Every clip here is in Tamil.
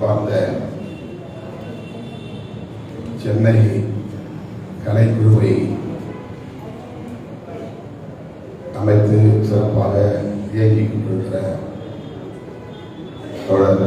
சார்ந்த சென்னை கலைக்குழுவை அமைத்து சிறப்பாக இயங்கிக் கொண்டிருக்கிற தோழர்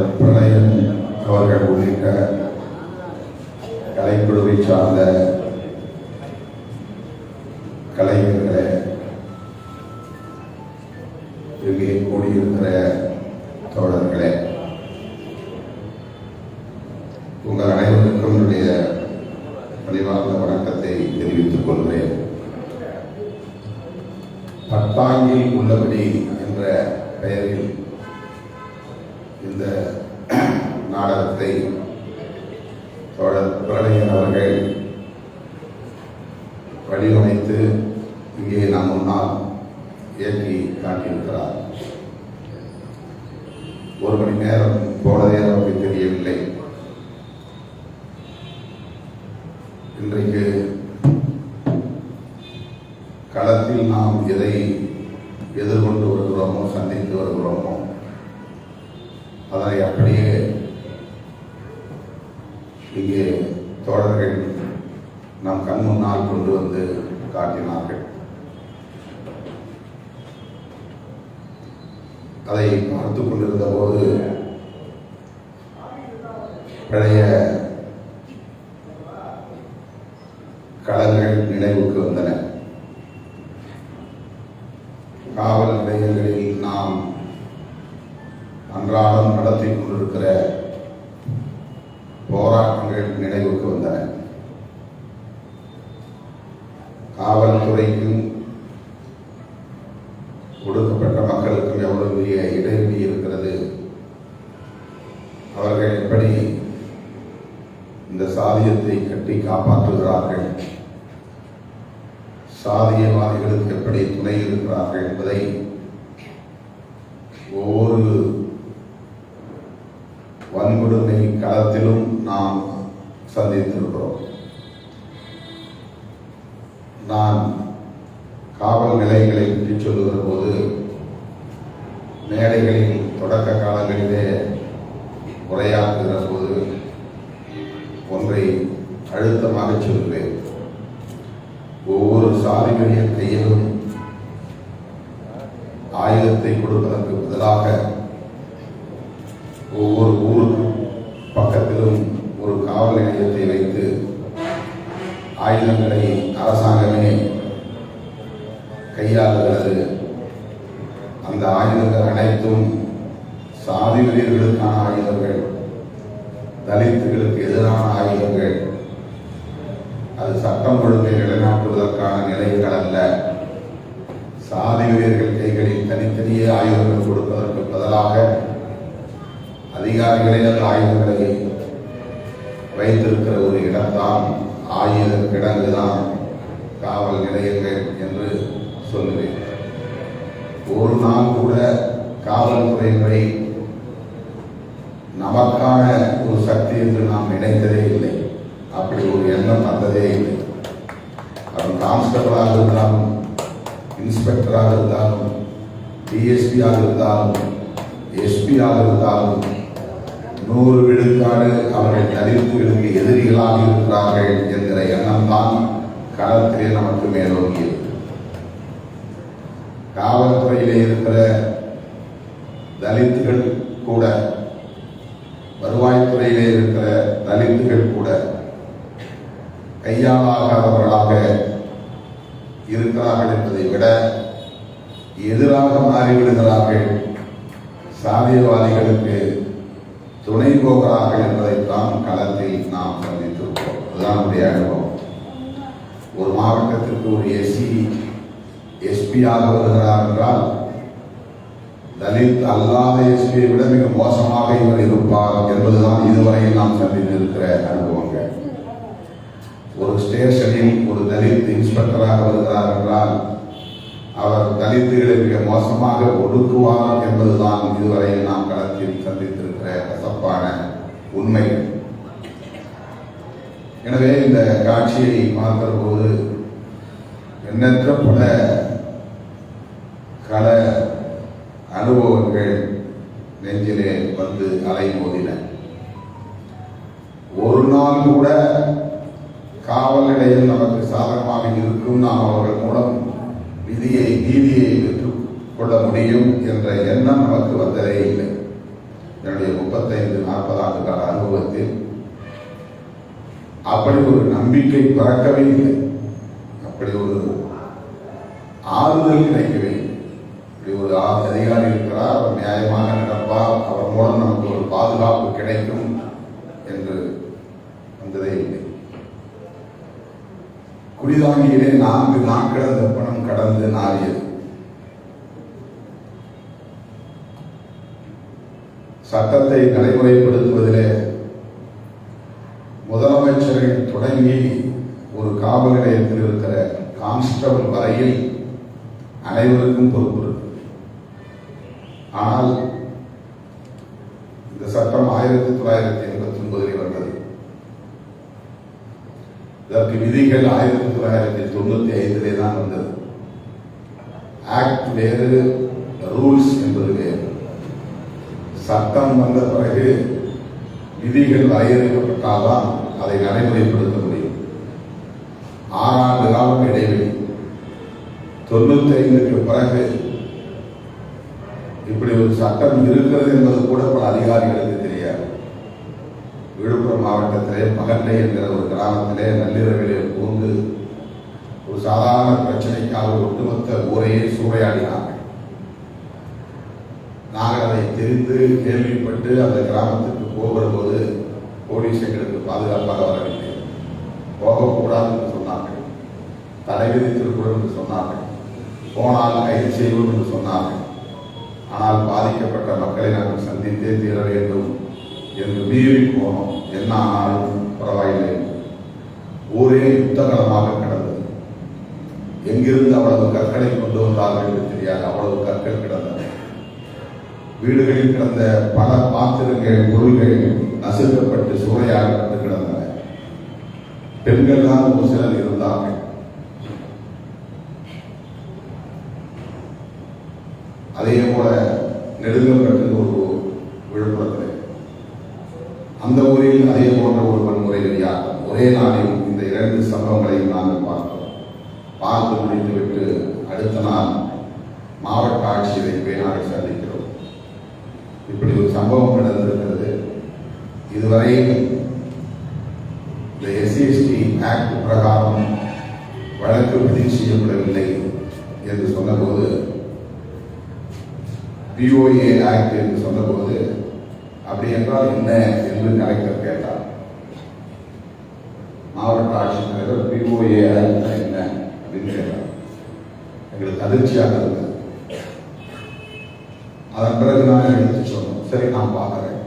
வடிவமைத்து இங்கே நம் முன்னால் இயக்கி காட்டியிருக்கிறார் ஒரு மணி நேரம் போனதே நமக்கு தெரியவில்லை இன்றைக்கு களத்தில் நாம் எதை எதிர்கொண்டு வருகிறோமோ சந்தித்து வருகிறோமோ அதனை அப்படியே இங்கே தோழர்கள் நம் கண் முன்னால் கொண்டு வந்து காட்டினார்கள் அதை பார்த்து கொண்டிருந்த போது பழைய களங்கள் நினைவுக்கு வந்தன. காவல் நிலையங்களில் நாம் அன்றாடம் நடத்தி கொண்டிருக்கிற போராட்டங்கள் நினைவுக்கு வந்தன. காவல்துறைக்கும் ஒடுக்கப்பட்ட மக்களுக்கும் எவ்வளவு பெரிய இடைவெளி இருக்கிறது அவர்கள் எப்படி இந்த சாதியத்தை கட்டி காப்பாற்றுகிறார்கள் சாதியவாதிகளுக்கு எப்படி துணை இருக்கிறார்கள் என்பதை ஒவ்வொரு வன்கொடுமை களத்திலும் நாம் சந்தித்திருக்கிறோம் நான் காவல் நிலையங்களை பற்றி சொல்லுகிற போது மேடைகளில் தொடக்க காலங்களிலே உரையாற்றுகிற போது ஒன்றை அழுத்தமாக சொல்கிறேன் ஒவ்வொரு சாதிகளுடைய கையிலும் ஆயுதத்தை கொடுப்பதற்கு பதிலாக ஒவ்வொரு ஊருக்கு பக்கத்திலும் ஒரு காவல் நிலையத்தை வைத்து ஆயுதங்களை அரசாங்கமே கையாளுகிறது. அந்த ஆயுதங்கள் அனைத்தும் சாதி வெறியர்களுக்கான ஆயுதங்கள் தலித்துகளுக்கு எதிரான ஆயுதங்கள். அது சட்டம் ஒழுங்கை நிலைநாட்டுவதற்கான நிலைகள் அல்ல. சாதி வெறியர்கள் கைகளில் தனித்தனியே ஆயுதங்கள் கொடுப்பதற்கு பதிலாக அதிகாரிகளே அந்த ஆயுதங்களை வைத்திருக்கிற ஒரு இடம்தான் ஆயுத கிடங்குதான். காவல் நிலையங்கள் என்று சொல்லுவேன். ஒரு நாள் கூட காவல்துறையினரை நமக்கான ஒரு சக்தி என்று நாம் நினைத்ததே இல்லை. அப்படி ஒரு எண்ணம் வந்ததே இல்லை. அவன் கான்ஸ்டபிளாக இருந்தாலும் இன்ஸ்பெக்டராக இருந்தாலும் டிஎஸ்பியாக இருந்தாலும் எஸ்பியாக இருந்தாலும் நூறு விழுக்காடு அவர்கள் தலித்துகளுக்கு எதிரிகளாக இருக்கிறார்கள் என்கிற எண்ணம் தான் காலத்திலே நமக்கு மேலோங்கியது காவல்துறையிலே இருக்கிற தலித்துகள் கூட வருவாய்த்துறையிலே இருக்கிற தலித்துகள் கூட கையாளாகாதவர்களாக இருக்கிறார்கள் என்பதை விட எதிராக மாறிவிடுகிறார்கள் சாதியவாதிகளுக்கு துணை போகிறார்கள் என்பதைத்தான் களத்தில் நாம் சந்தித்திருக்கிறோம். அதுதான் நம்முடைய அனுபவம். ஒரு மாவட்டத்திற்கு ஒரு எஸ்சி எஸ்பியாக வருகிறார் என்றால் தலித் அல்லாத எஸ்பியை விட மிக மோசமாக இவர் இருப்பார் என்பதுதான் இதுவரையில் நாம் சந்தித்திருக்கிற அனுபவங்கள் ஒரு ஸ்டேஷனில் ஒரு தலித் இன்ஸ்பெக்டராக வருகிறார் என்றால் அவர் தலித்துகளை மிக மோசமாக ஒடுக்குவார் என்பதுதான் இதுவரையில் நாம் களத்தில் சந்தித்திருக்கிற கசப்பான உண்மை. எனவே இந்த காட்சியை பார்க்கிற போது எண்ணற்ற பல கல அனுபவங்கள் நெஞ்சிலே வந்து அலைமோதின. ஒரு நாள் கூட காவல் நிலையம் நமக்கு சாதகமாக இருக்கும். நாம் அவர்கள் மூலம் விதியை நீதியை பெற்றுக் கொள்ள முடியும் என்ற எண்ணம் நமக்கு வந்ததே இல்லை. என்னுடைய முப்பத்தைந்து நாற்பது கால அனுபவத்தில் அப்படி ஒரு நம்பிக்கை பிறக்கவே இல்லை. அப்படி ஒரு ஆறுதல் கிடைக்கவே இப்படி ஒரு அதிகாரி இருக்கிறார் அவர் நியாயமாக நடப்பார் அவர் மூலம் நமக்கு ஒரு பாதுகாப்பு கிடைக்கும் என்று வந்ததே இல்லை. குடிதாங்கியிலே நான்கு நாட்கள் அந்த பணம் கடந்து நாறியது சட்டத்தை நடைமுறைப்படுத்துவதிலே தொடங்கி ஒரு காவல் நிலையத்தில் இருக்கிற கான்ஸ்டபிள் வரையில் அனைவருக்கும் பொறுப்பு இருக்கு. ஆனால் இந்த சட்டம் ஆயிரத்தி தொள்ளாயிரத்தி எண்பத்தி ஒன்பதில் வந்தது. இதற்கு விதிகள் ஆயிரத்தி தொள்ளாயிரத்தி தொண்ணூத்தி ஐந்திலே தான் வந்தது. ஆக்ட் வேறு ரூல்ஸ் என்பது வேறு. சட்டம் வந்த பிறகு விதிகள் வரையறுக்கப்பட்டால்தான் அதை நடைமுறைப்படுத்த ஆறாண்டு காலம் இடைவெளி. தொண்ணூத்தி ஐந்துக்கு பிறகு இப்படி ஒரு சட்டம் இருக்கிறது என்பது கூட பல அதிகாரிகளுக்கு தெரியாது. விழுப்புரம் மாவட்டத்திலே மகன்னை என்கிற ஒரு கிராமத்திலே நள்ளிரவிலே பூந்து ஒரு சாதாரண பிரச்சனைக்காக ஒட்டுமொத்த ஊரையே சூறையாடினார்கள் நாங்கள் அதை தெரிந்து கேள்விப்பட்டு அந்த கிராமத்துக்கு போகிற போது போலீஸ் எங்களுக்கு பாதுகாப்பாக வரவில்லை. போகக்கூடாது தடை விதித்திருக்கிறோம் என்று சொன்னார்கள். போனால் கைது செய்வோம் என்று சொன்னார்கள். ஆனால் பாதிக்கப்பட்ட மக்களை நாங்கள் சந்தித்தே தீர வேண்டும். என்று மீறி போனோம். என்ன ஆனாலும் பரவாயில்லை. ஊரே யுத்தகலமாக கிடந்தது. எங்கிருந்து அவ்வளவு கற்களை கொண்டு வந்தார்கள் என்று தெரியாது. அவ்வளவு கற்கள் கிடந்தன. வீடுகளில் கிடந்த பல பாத்திரங்கள் பொருள்கள் நசுக்கப்பட்டு சூறையாடப்பட்டு கிடந்தன. பெண்கள் தான் ஒரு சிலர் இருந்தார்கள். அதே போல நெடுங்கப்பட்டு ஒரு விழுப்புரத்தில். அந்த ஊரில் அதே போன்ற ஒரு வன்முறை யார்? ஒரே நாளில் இந்த இரண்டு சம்பவங்களையும் நாங்கள் பார்த்தோம். பார்த்து முடித்துவிட்டு அடுத்த நாள் மாவட்ட ஆட்சியரை போய் நாங்கள் சந்திக்கிறோம். இப்படி ஒரு சம்பவம் நடந்திருக்கிறது. இதுவரை இந்த எஸ்சிஎஸ்டி ஆக்ட் பிரகாரம் வழக்கு பதிவு செய்யப்படவில்லை என்று சொன்னபோது பிஓஏ ஆக்ட் என்று சொன்னபோது அப்படி என்றால் என்ன என்று கலெக்டர் கேட்டார். மாவட்ட ஆட்சித்தலைவர் பிஓஏ ஆக்ட் என்ன அப்படின்னு கேட்டார். எங்களுக்கு அதிர்ச்சியாக இருந்தது. அதன் பிறகு நான் எடுத்து சொன்னோம் சரி நான் பார்க்குறேன்.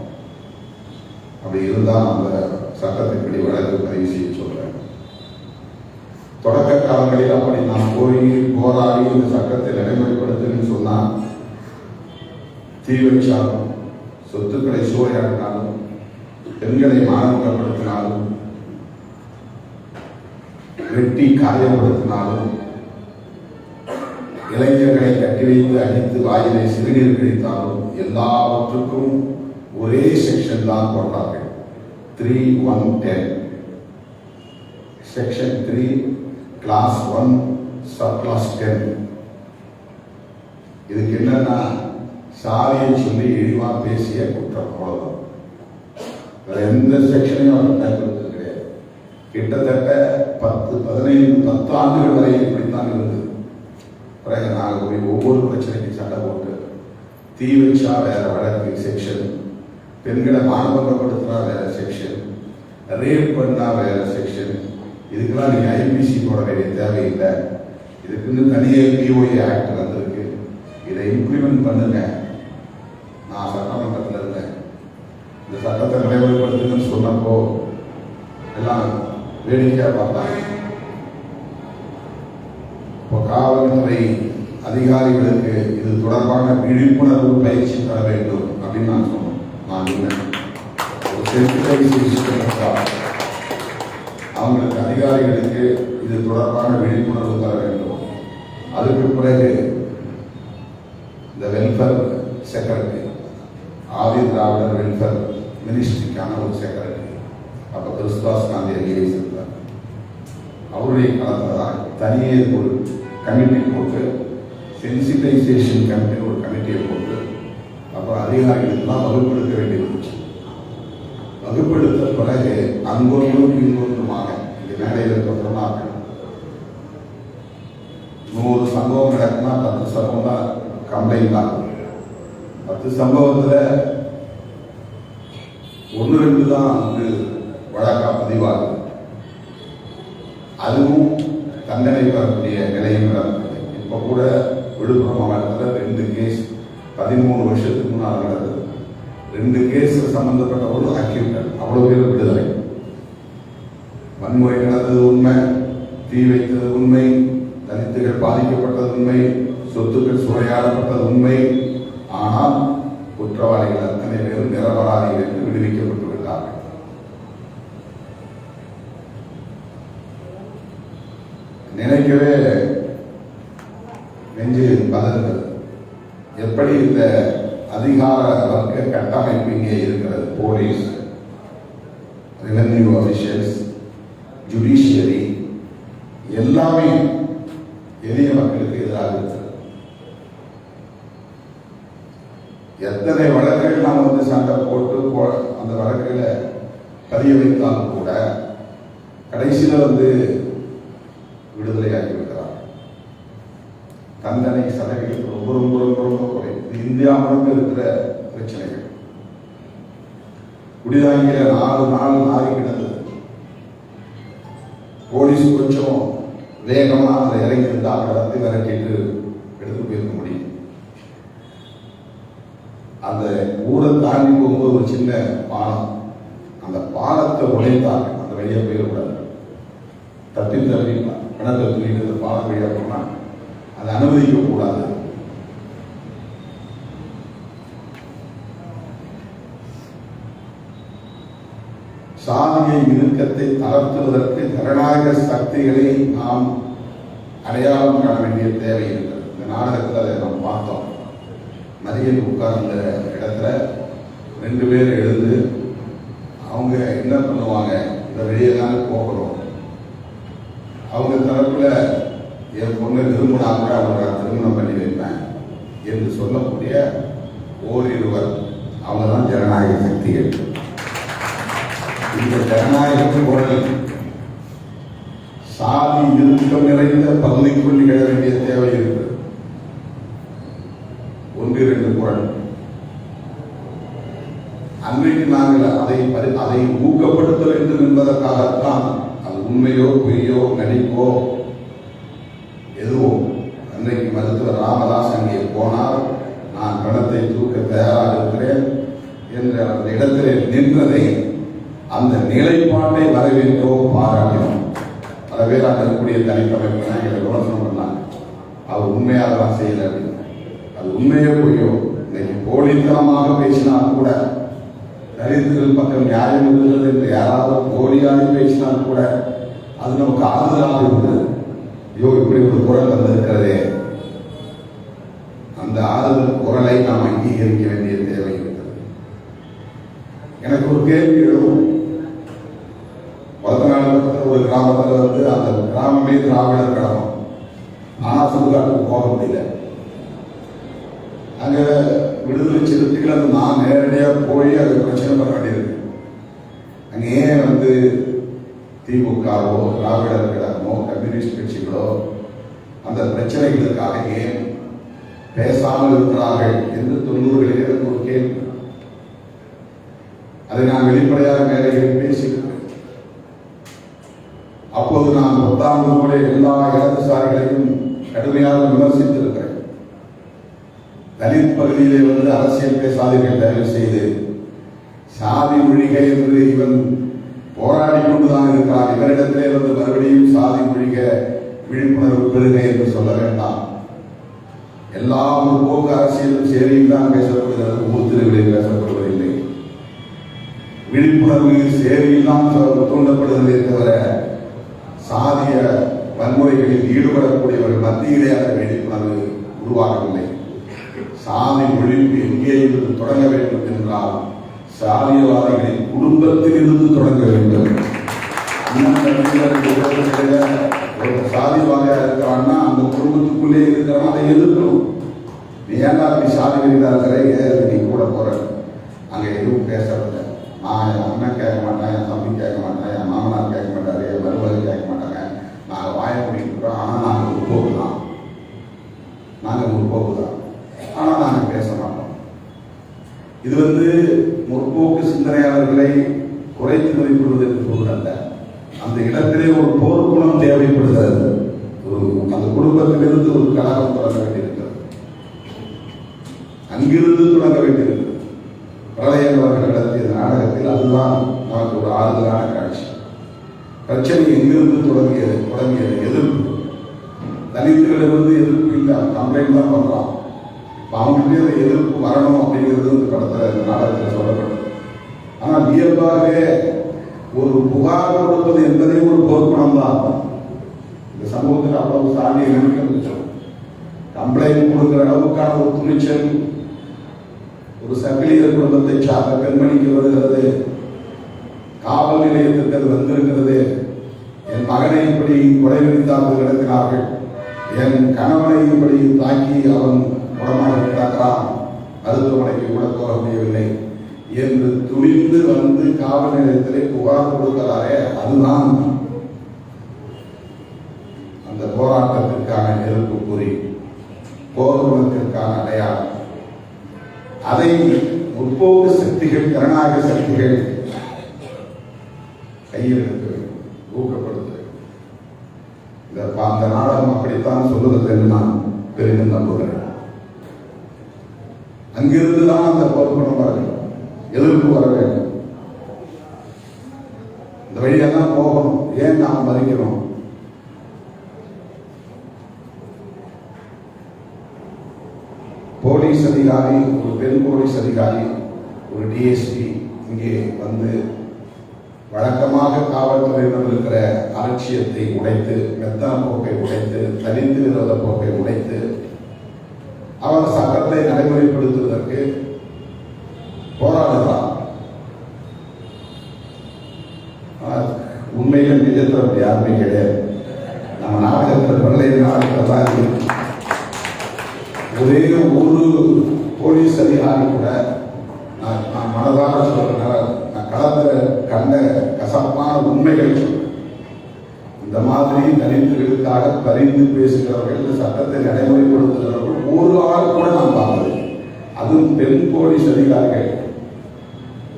அப்படி இருந்தால் அந்த சட்டத்தின்படி வழக்கு பதிவு செய்ய சொல்றேன். தொடக்க காலங்களில் அப்படி நான் போய் போராடி இந்த சட்டத்தை நடைமுறைப்படுத்துன்னு சொன்னால் தீ வச்சாலும் சொத்துக்களை சூறையாடினாலும் பெண்களை மானமுகப்படுத்தினாலும் வெட்டி காயப்படுத்தினாலும் இளைஞர்களை கட்டி வைத்து அடித்து வாயிலை சிறுநீர் கிடைத்தாலும் எல்லாவற்றுக்கும் ஒரே செக்ஷன் தான் போட்டார்கள். Three one ten section three class one sub class ten இதுக்கு என்னன்னா சாதியை சொல்லி இழிவாக பேசிய குற்றம் அவ்வளோதான் வேற எந்த செக்ஷனையும் அவர் பயன்படுத்துறது கிடையாது. கிட்டத்தட்ட பத்து பதினைந்து பத்து ஆண்டுகள் வரை இப்படித்தான் இருந்தது. பிறகு நாங்கள் போய் ஒவ்வொரு பிரச்சனைக்கு சண்டை போட்டு தீ வச்சா வேற வழக்கு செக்ஷன் பெண்களை மானபங்கப்படுத்தினா வேற செக்ஷன் ரேப் பண்ணா வேற செக்ஷன் இதுக்கெல்லாம் நீங்கள் ஐபிசி போட வேண்டிய தேவையில்லை. இதுக்குன்னு தனியே பிஓஏ ஆக்ட் வந்திருக்கு. இதை இம்ப்ளிமெண்ட் பண்ணுங்க. நான் சட்டமன்றத்தில் இருந்தேன். இந்த சட்டத்தை நடைமுறைப்படுத்துங்கன்னு சொன்னப்போ எல்லாம் வேடிக்கையாக பார்த்தாங்க. இப்போ காவல்துறை அதிகாரிகளுக்கு இது தொடர்பான விழிப்புணர்வு பயிற்சி தர வேண்டும் அப்படின்னு நான் சொன்னேன். நான் இல்லை ஒரு அவங்களுக்கு அதிகாரிகளுக்கு இது தொடர்பான விழிப்புணர்வு தர வேண்டும். அதுக்கு பிறகு இந்த welfare secretary Adi Dravidar welfare மினிஸ்ட்ரிக்கான ஒரு செக்ரட்டரி அப்போ கிறிஸ்துவாஸ் காந்தி ஐஏஎஸ் இருந்தார் அவருடைய காலத்தில் தான் தனியே ஒரு கமிட்டி போட்டு சென்சிட்டைசேஷன் கமிட்டி ஒரு கமிட்டியை போட்டு அப்புறம் அதிகாரிகளுக்கெல்லாம் வகுப்படுத்த வேண்டியிருந்துச்சு. வகுப்படுத்த பிறகு அங்கொன்றும் இங்கொன்றுமாக இந்த மேடையில் சொன்னாங்க நூறு சம்பவம் நடக்குன்னா பத்து சம்பவம் தான் கம்ப்ளைண்ட் ஆகும். பத்து சம்பவத்தில் ஒன்று ரெண்டு தான் வந்து வழக்கா பதிவாகும் அதுவும் தண்டனை பெறக்கூடிய நிலையும் இப்போ கூட விழுப்புரம் மாவட்டத்தில் ரெண்டு கேஸ் பதிமூணு வருஷத்துக்கு முன்னால் நடந்தது. ரெண்டு கேஸ் சம்பந்தப்பட்ட ஒரு அவ்வளவு அவ்வளோ பேர் விடுதலை. வன்முறை நடந்தது உண்மை தீ வைத்தது உண்மை தலித்துகள் பாதிக்கப்பட்டது உண்மை சொத்துக்கள் சூறையாடப்பட்டது உண்மை ஆனால் குற்றவாளிகள் அத்தனை பேரும் நிரபராதிகள் என்று விடுவிக்கப்பட்டு விட்டார்கள் நினைக்கவே நெஞ்சு பதறுகிறது எப்படி இந்த அதிகார வர்க்க கட்டமைப்பு இங்கே இருக்கிறது? போலீஸ் ரெவென்யூ அபிஷியல்ஸ் ஜுடிஷியரி எல்லாமே எளிய மக்களுக்கு எதிராக இருக்கிறது எத்தனை வழக்குகள் நாம் வந்து சண்டை போட்டு போ- அந்த வழக்குகளை பதிய வைத்தாலும் கூட கடைசியில் வந்து விடுதலையாகி விடுகிறார் தண்டனை சதவீதம் ரொம்ப ரொம்ப ரொம்ப ரொம்ப குறை. இது இந்தியா முழுக்க இருக்கிற பிரச்சனைகள். குடிதாங்கில நாலு நாள் மாறி கிடந்தது. போலீஸ் கொஞ்சம் வேகமாக அதை இறங்கி அதை கடத்தி விரட்டிட்டு எடுத்து போயிருக்க முடியும் அந்த ஊரை தாண்டி போகும்போது ஒரு சின்ன பாலம். அந்த பாலத்தை உடைத்தாங்க அந்த வழியாக போயிடக்கூடாது. தப்பி தள்ளி கிணத்துல தூக்கிட்டு அந்த பாலம் வழியாக போனால் அதை அனுமதிக்கக்கூடாது. சாதிய இறுக்கத்தை தளர்த்துவதற்கு ஜனநாயக சக்திகளை நாம் அடையாளம் காண வேண்டிய தேவை இருக்கிறது. இந்த நாடகத்தில் அதை நாம் பார்த்தோம். மதியம் உட்கார்ந்த இடத்துல ரெண்டு பேர் எழுந்து அவங்க என்ன பண்ணுவாங்க? இந்த வெளியே தானே போகிறோம் அவங்க தரப்புல என் பொண்ணு திருமணம் கூட அவங்க நான் திருமணம் பண்ணி வைப்பேன் என்று சொல்லக்கூடிய ஓரிருவர். அவங்க தான் ஜனநாயக சக்திகள். இந்த ஜனநாயக குரல் சாதி இறுக்கம் நிறைந்த பகுதிக்குள் நிகழ வேண்டிய தேவை இருக்கிறது ஒன்று இரண்டு குரல் அன்றைக்கு நாங்கள் அதை அதை ஊக்கப்படுத்த வேண்டும் என்பதற்காகத்தான் அது உண்மையோ பொய்யோ நடிப்போ எதுவும் அன்றைக்கு மருத்துவர் ராமதாஸ் அங்கே போனார் நான் பணத்தை தூக்க தயாராக இருக்கிறேன் என்ற அந்த இடத்திலே நின்றதை அந்த நிலைப்பாட்டை வரவேற்றோம் பாராட்டினோம். பல பேர் அங்கே இருக்கக்கூடிய தனித்தமைப்பு எங்களை விமர்சனம் பண்ணாங்க அவர் உண்மையாக தான் செய்யல அப்படின்னு அது உண்மையோ பொய்யோ இன்னைக்கு போலித்தனமாக பேசினால் கூட தலித்துகள் பக்கம் நியாயம் இருக்கிறது என்று யாராவது போலியாக பேசினால் கூட அது நமக்கு ஆறுதலாக இருந்தது. ஐயோ இப்படி ஒரு குரல் வந்திருக்கிறதே. அந்த ஆறுதல் குரலை நாம் அங்கீகரிக்க வேண்டிய தேவை இருக்கிறது எனக்கு ஒரு கேள்வி எழுவும் பதினாலு பக்கத்தில் ஒரு கிராமத்தில் வந்து அந்த கிராமமே திராவிடர் கிராமம் ஆனால் சுடுகாட்டுக்கு போக முடியல. அங்க விடுதலை சிறுத்தைகள் அந்த நான் நேரடியாக போய் அதை பிரச்சனை பண்ண வேண்டியிருக்கு அங்கே ஏன் வந்து திமுகவோ திராவிடர் கழகமோ கம்யூனிஸ்ட் கட்சிகளோ அந்த பிரச்சனைகளுக்காக ஏன் பேசாமல் இருக்கிறார்கள் என்று தொண்ணூறுகளில் எனக்கு ஒரு கேள்வி. அதை நான் வெளிப்படையாக மேடைகளில் பேசியிருக்கிறேன். அப்போது நான் பத்தாம் வகுப்புடைய எல்லா இடதுசாரிகளையும் கடுமையாக விமர்சித்திருக்கிறேன் தலித் பகுதியிலே வந்து அரசியல் பேசாதீர்கள் தயவு செய்து. சாதி மொழிகள் என்று இவன் போராடி கொண்டுதான் இருக்கிறான். இவரிடத்திலே வந்து மறுபடியும் சாதி மொழிக விழிப்புணர்வு பெறுக என்று சொல்ல வேண்டாம். எல்லா முற்போக்கு அரசியலும் சேரியில் தான் பேசப்படுகிறது ஊர்திருகளில் பேசப்படுவதில்லை. விழிப்புணர்வு சேவையில் தான் தூண்டப்படுவதை தவிர சாதிய வன்முறைகளில் ஈடுபடக்கூடியவர்கள் மத்தியிலே அந்த விழிப்புணர்வு உருவாகவில்லை. சாதி ஒழிப்பு எங்கே இருந்து தொடங்க வேண்டும் என்றால் சாதியவாதிகளின் குடும்பத்தில் இருந்து தொடங்க வேண்டும். ஒரு சாதிவாதியா இருக்கிறான்னா அந்த குடும்பத்துக்குள்ளே இருக்கிறான் அதை எதிர்க்கணும். நீ ஏன்டா அப்படி சாதி வெளியில நீ கூட போற? அங்கே எதுவும் பேசவில்லை. நான் என் அண்ணன் கேட்க மாட்டேன் என் தம்பி கேட்க மாட்டேன் என் மாமனார் கேட்க மாட்டாரு என் மருமகள் கேட்க மாட்டாங்க. நாங்கள் வாய முடிக்கிட்டு இருக்கோம் ஆனால் நாங்கள் முற்போக்கு தான் நாங்கள் முற்போக்கு தான் ஆனால் நாங்கள் பேச மாட்டோம் இது வந்து முற்போக்கு சிந்தனையாளர்களை குறைத்து மதிப்பிடுவது என்று பொருள் அந்த இடத்திலே ஒரு போர்க்குணம் தேவைப்படுகிறது. ஒரு அந்த குடும்பத்திலிருந்து ஒரு கலகம் தொடங்க வேண்டியிருக்கிறது. அங்கிருந்து தொடங்க வேண்டியிருக்கிறது. பிரளயம் அவர்கள் நடத்திய நாடகத்தில் அதுதான் நமக்கு ஒரு ஆறுதலான காட்சி. பிரச்சனை எங்கிருந்து தொடங்கியது தொடங்கியது? எதிர்ப்பு. தலித்துகளிலிருந்து எதிர்ப்பு இல்லை கம்ப்ளைண்ட் தான் பண்றான் இப்ப எதிர்ப்பு வரணும் அப்படிங்கிறது இந்த படத்துல இந்த நாடகத்தில் சொல்லப்படும் ஆனால் இயல்பாகவே ஒரு புகார் கொடுப்பது என்பதே ஒரு போர்க்குணம் தான் இந்த சமூகத்தில் அவ்வளவு சாதியை நினைக்க கம்ப்ளைண்ட் கொடுக்குற அளவுக்கான ஒரு துணிச்சல் ஒரு சங்கிலியர் குடும்பத்தை சார்ந்த பெண்மணிக்கு வருகிறது. காவல் நிலையத்திற்கு அது வந்திருக்கிறது. என் மகனை இப்படி கொலைவெறித்தாக்கு கிடக்கிறார்கள். என் கணவனை இப்படி தாக்கி அவன் குணமாக இருக்கிறான் மருத்துவமனைக்கு கூட போக முடியவில்லை. என்று துணிந்து வந்து காவல் நிலையத்திலே புகார் கொடுக்கிறாரே அதுதான். அந்த போராட்டத்திற்கான நெருப்பு குறி போர்க்குணத்திற்கான அடையாளம். அதை முற்போக்கு சக்திகள் ஜனநாயக சக்திகள் கையில் இருக்க வேண்டும் ஊக்கப்படுத்த. வேண்டும் இந்த அந்த நாடகம் அப்படித்தான் சொல்லுகிறது என்று நான் பெரிதும் நம்புகிறேன். அங்கிருந்து தான் அந்த போர்க்குணம் வர வேண்டும். எதிர்ப்பு வர வேண்டும். இந்த வழியெல்லாம் போகணும். ஏன் நாம் மதிக்கிறோம்? போலீஸ் அதிகாரி ஒரு பெண் போலீஸ் அதிகாரி ஒரு டிஎஸ்பி இங்கே வந்து வழக்கமாக காவல்துறையினர் இருக்கிற அலட்சியத்தை உடைத்து மெத்தன போக்கை உடைத்து தனித்து விரோத போக்கை உடைத்து அவர் சட்டத்தை நடைமுறைப்படுத்துவதற்கு போராடுகிறார் ஆனால் உண்மையில நிஜத்தில் அப்படி யாருமே கிடையாது. நம்ம நாடகத்தில் பிள்ளை நாடகத்தில் தான் ஒரே ஒரு போலீஸ் அதிகாரி கூட நான் நான் மனதார சொல்றேன். நான் கலந்த கண்ட கசப்பான உண்மைகள் இந்த மாதிரி தலித்துகளுக்காக பரிந்து பேசுகிறவர்கள் சட்டத்தை நடைமுறைப்படுத்துகிறவர்கள் ஒரு ஆள் கூட நான் பார்த்தது வெண்கோடி பெண்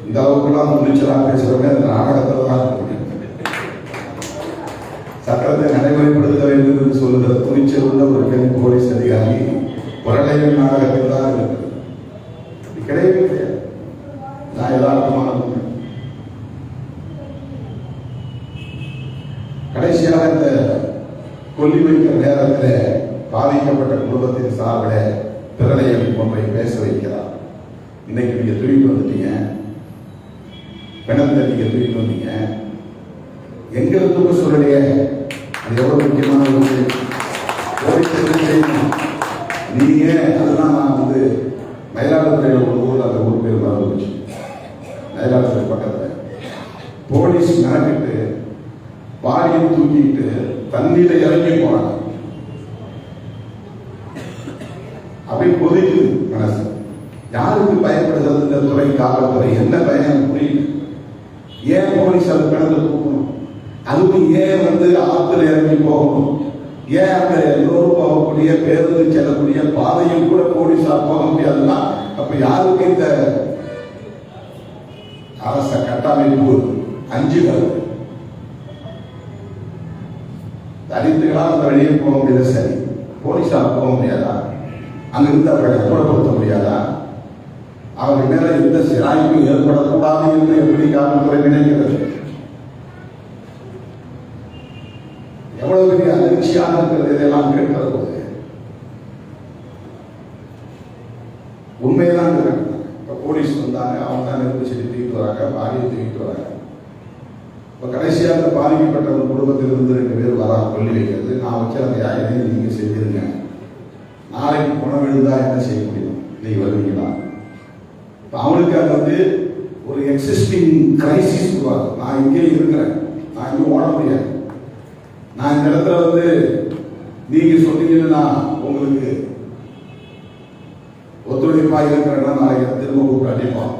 இந்த அளவுக்குலாம் துணிச்சலா பேசுறவங்க அந்த நாடகத்தில் தான் சட்டத்தை நடைமுறைப்படுத்த வேண்டும் என்று சொல்லுகிற துணிச்சல் உள்ள ஒரு பெண் போலீஸ் அதிகாரி புரளையல் நாடகத்தில் தான் இருக்குது கிடையவே கிடையாது. நான் யதார்த்தமான கடைசியாக இந்த கொல்லி வைக்கிற நேரத்தில் பாதிக்கப்பட்ட குடும்பத்தின் சார்பில் பிரளயம் ஒன்றை பேச வைக்கிறார். இன்னைக்கு நீங்க தூக்கிட்டு வந்துட்டீங்க. பிணத்தை நீங்க தூக்கிட்டு வந்தீங்க. எங்களுக்கு சொல்லலையே அது எவ்வளவு முக்கியமான ஒரு போலீஸ் நீங்க அதெல்லாம் நான் வந்து மயிலாடுதுறையில் ஒரு ஊரில் அந்த ஊர் பேர் மறந்து மயிலாடுதுறை பக்கத்தில். போலீஸ் நடக்கிட்டு பாடியை தூக்கிட்டு தண்ணியில் இறங்கி போனாங்க. அப்படி கொதிக்குது யாருக்கு பயப்படுகிறது இந்த துறை காவல்துறை என்ன பயம் புரியல ஏன் போலீஸ் அது கடந்து போகணும்? அதுவும் ஏன் வந்து ஆற்றுல இறங்கி போகணும்? ஏன் அந்த எல்லோரும் போகக்கூடிய பேருந்து செல்லக்கூடிய பாதையில் கூட போலீஸார் போக முடியாதுன்னா அப்ப யாருக்கு இந்த அரச கட்டமைப்பு அஞ்சு தலித்துகளால் அந்த வழியே போக முடியாது சரி. போலீஸார் போக முடியாதா? அங்கிருந்து அவர்களை அப்புறப்படுத்த முடியாதா? அவர் மேல எந்த சிராய்ப்பும் ஏற்படக்கூடாது என்று எப்படி காவல்துறை நினைக்கிறது? எவ்வளவு பெரிய அதிர்ச்சியாக இருக்கிறது இதெல்லாம் கேட்கிற போது. உண்மையெல்லாம் இருக்கிறாங்க இப்போ போலீஸ் வந்தாங்க அவங்க தான் நெருப்பு செடி தூக்கிட்டு வராங்க பாரியை தூக்கிட்டு வராங்க. இப்போ கடைசியாக பாதிக்கப்பட்ட ஒரு குடும்பத்திலிருந்து ரெண்டு பேர் வரா கொல்லி வைக்கிறது. நான் வச்சு அந்த யாரையும் நீங்க செஞ்சிருங்க நாளைக்கு குணம் விழுந்தா என்ன செய்ய முடியும்? நீங்க வருவீங்க. அவனுக்கு அது வந்து ஒரு எக்ஸிஸ்டிங் கிரைசிஸ் உருவாகும். நான் இங்கே இருக்கிறேன். நான் இங்கே ஓட முடியாது. நான் இந்த இடத்துல வந்து நீங்க சொன்னீங்கன்னா உங்களுக்கு ஒத்துழைப்பா இருக்கிறேன்னா நாளைக்கு திரும்ப கூப்பிட்டு அடிப்போம்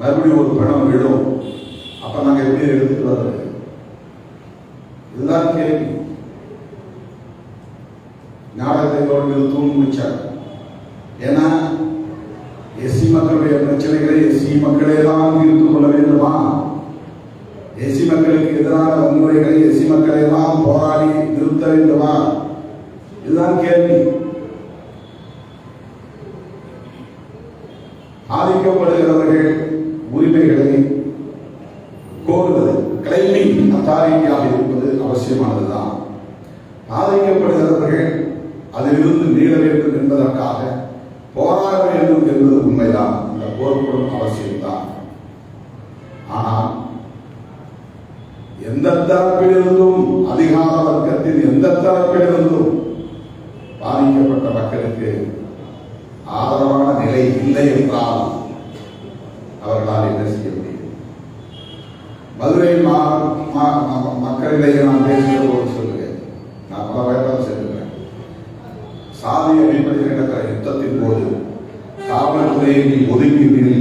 மறுபடியும் ஒரு பணம் விழும். அப்ப நாங்க எப்படி எடுத்துட்டு வர்றது? இதுதான் கேள்வி. நாடகத்தை தோல்வியில் தூங்கி முடிச்சார் ஏன்னா மக்களுடைய பிரச்சனைகளை எஸ்சி மக்களே தான் தீர்த்து கொள்ள வேண்டுமா? எஸ்சி மக்களுக்கு எதிரான வன்முறைகளை எஸ்சி மக்களை தான் போராடி நிறுத்த வேண்டுமா? இதுதான் கேள்வி. ஆதிக்கப்படுகிறவர்கள் உரிமைகளை கோருவது கிளைமிங் அத்தாரிட்டியாக இருப்பது அவசியமானதுதான். ஆதரிக்கப்படுகிறவர்கள் அதிலிருந்து மீள வேண்டும் என்பதற்காக போராட வேண்டும் என்பது உண்மைதான். இந்த போர்ப்படும் அவசியம்தான். ஆனால் எந்த தரப்பிலிருந்தும் அதிகார வர்க்கத்தின் எந்த தரப்பிலிருந்தும் பாதிக்கப்பட்ட மக்களுக்கு ஆதரவான நிலை இல்லை என்றால் அவர்களால் என்ன செய்ய முடியும்? மதுரை மா- மக்களிடையே நான் பேசுகிற போது சொல்லுவேன். நான் பல வயதாக சொல்லுவேன். சாதி அடிப்படையில் நடக்கிற யுத்தத்தின் போது காவல்துறையை நீ ஒதுக்கீட்டில்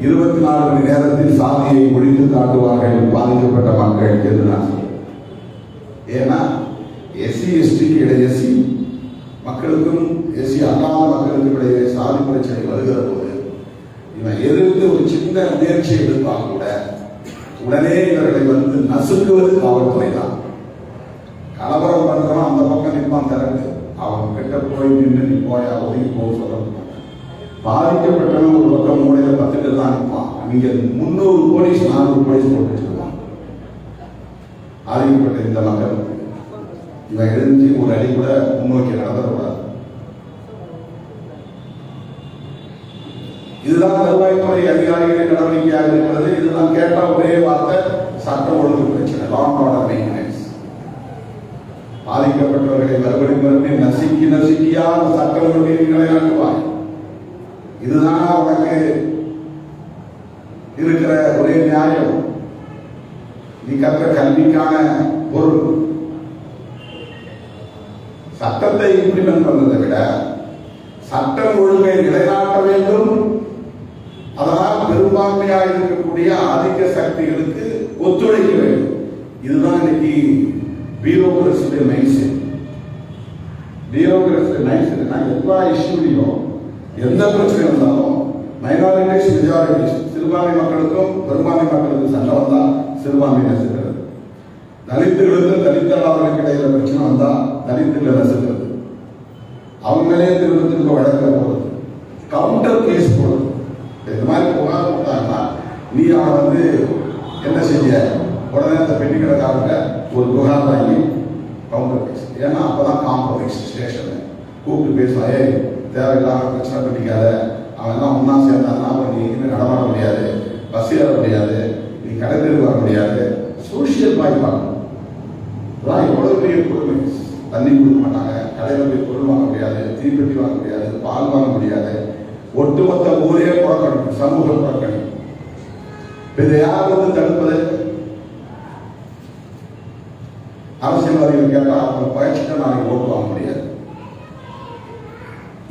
இருபத்தி நாலு மணி நேரத்தில் சாதியை ஒழித்து காட்டுவார்கள் பாதிக்கப்பட்ட மக்கள் என்று நான் ஏன்னா எஸ்சி எஸ்டிக்கு இடையே எஸ்சி மக்களுக்கும் எஸ்சி அல்லாத மக்களுக்கும் இடையே சாதி பிரச்சனை வருகிற போது இவன் எதிர்த்து ஒரு சின்ன முயற்சி எடுப்பாங்க கூட உடனே இவர்களை வந்து நசுக்குவது காவல்துறை தான் கலவரம் பண்றவன் அந்த பக்கம் நிற்பான் திறந்து கிட்ட போய் நின்று நீ போயா ஒதுங்கி போக சொல்ல மாட்டான் பாதிக்கப்பட்டவன் ஒரு பக்கம் மூலையில பத்துட்டு தான் இருப்பான் நீங்க முந்நூறு போலீஸ் நானூறு போலீஸ் போட்டு வச்சிருக்கான் பாதிக்கப்பட்ட இந்த மக்கள் இவன் எழுந்து ஒரு அடி கூட முன்னோக்கி நடந்துடக்கூடாது. இதுதான் வருவாய்த்துறை அதிகாரிகளின் நடவடிக்கையாக இருக்கிறது. இதுதான் கேட்ட ஒரே வார்த்தை சட்டம் ஒழுங்கு பிரச்சனை லாங் ஆர்டர் பாதிக்கப்பட்டவர்களை மறுபடியும் மறுபடியும் நசுக்கி நசுக்கியா அந்த சட்ட ஒழுங்கை இதுதான் உனக்கு இருக்கிற ஒரே நியாயம்? நீ கற்ற கல்விக்கான பொருள். சட்டத்தை இம்ப்ளிமெண்ட் பண்ணதை விட சட்டம் ஒழுங்கை நிலைநாட்ட வேண்டும். அதனால் பெரும்பான்மையாக இருக்கக்கூடிய ஆதிக்க சக்திகளுக்கு ஒத்துழைக்க வேண்டும். இதுதான் இன்னைக்கு பியூரோகிரஸுடைய மைண்ட் செட் பியூரோகிரஸுடைய மைண்ட் செட் நான் எல்லா இஷ்யூலையும் எந்த பிரச்சனை இருந்தாலும் மைனாரிட்டிஸ் மெஜாரிட்டிஸ் சிறுபான்மை மக்களுக்கும் பெரும்பான்மை மக்களுக்கும் சண்டை வந்தால் சிறுபான்மை நசுக்கிறது. தலித்துகளுக்கு தலித்தல்லாதவர்களுக்கு இடையில பிரச்சனை வந்தா தலித்துகளை நசுக்கிறது. அவங்களே திரும்ப திரும்ப வழக்க போறது. கவுண்டர் கேஸ் போடுறது. இந்த மாதிரி புகார் கொடுத்தாங்கன்னா நீ அவன் வந்து என்ன செய்ய? உடனே அந்த பெண்ணி ஒரு புகார் வாங்கி கவுண்டர் பேசு ஏன்னா அப்பதான் காம்ப்ரமைஸ் ஸ்டேஷன் கூப்பிட்டு பேசுவான் ஏ தேவையில்லாமல் பிரச்சனை பண்ணிக்காத. அவன் ஒன்றா ஒன்னா சேர்ந்தான்னா அப்புறம் நீ எங்கேயுமே நடமாட முடியாது. பஸ் ஏற முடியாது. நீ கடை வர முடியாது. சோசியல் பாய்ப்பாங்க இதெல்லாம் எவ்வளோ பெரிய கொடுமை. தண்ணி கொடுக்க மாட்டாங்க. கடையில் போய் பொருள் வாங்க முடியாது. தீப்பெட்டி வாங்க முடியாது. பால் வாங்க முடியாது. ஒட்டுமொத்த ஊரே புறக்கணும் சமூகம் புறக்கணும் இதை யார் வந்து தடுப்பது? அரசியல்வாதிகள் கேட்டால் அவங்க பயிற்சிட்டு நாளைக்கு ஓட்டு வாங்க முடியாது.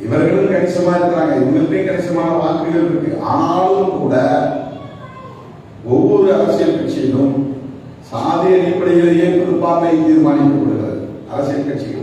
இவர்களும் கணிசமா இருக்கிறாங்க. இவங்கள்ட்டையும் கணிசமான வாக்குகள் இருக்கு. ஆனாலும் கூட ஒவ்வொரு அரசியல் கட்சியிலும் சாதி அடிப்படையிலேயே பெரும்பான்மை தீர்மானிக்கப்படுகிறது. அரசியல் கட்சிகள்.